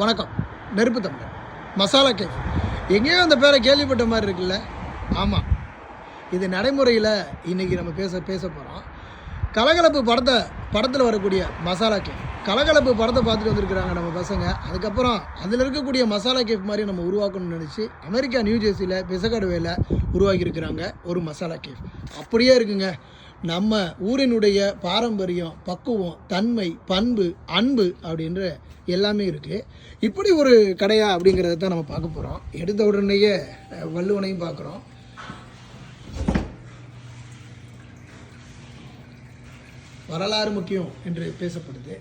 வணக்கம். நெருப்பு தமிழர் மசாலா கேக். எங்கேயோ அந்த பேரை கேள்விப்பட்ட மாதிரி இருக்குல்ல? ஆமாம் இது நடைமுறையில் இன்றைக்கி நம்ம பேச பேச போகிறோம் கலகலப்பு படத்தை படத்தில் வரக்கூடிய மசாலா கேக். கலகலப்பு படத்தை பார்த்துட்டு வந்திருக்கிறாங்க நம்ம பசங்க. அதுக்கப்புறம் அதில் இருக்கக்கூடிய மசாலா கேஃப் மாதிரி நம்ம உருவாக்கணும்னு நினச்சி அமெரிக்கா நியூ ஜெர்சியில் பெசகடுவையில் உருவாக்கியிருக்கிறாங்க ஒரு மசாலா கேஃப் அப்படியே இருக்குங்க. நம்ம ஊரினுடைய பாரம்பரியம் பக்குவம் தன்மை பண்பு அன்பு அப்படின்ற எல்லாமே இருக்குது இப்படி ஒரு கடையா அப்படிங்கிறத தான் நம்ம பார்க்க போகிறோம் எடுத்த உடனேயே வள்ளுவனையும் பார்க்குறோம். வரலாறு முக்கியம் என்று பேசப்படுது.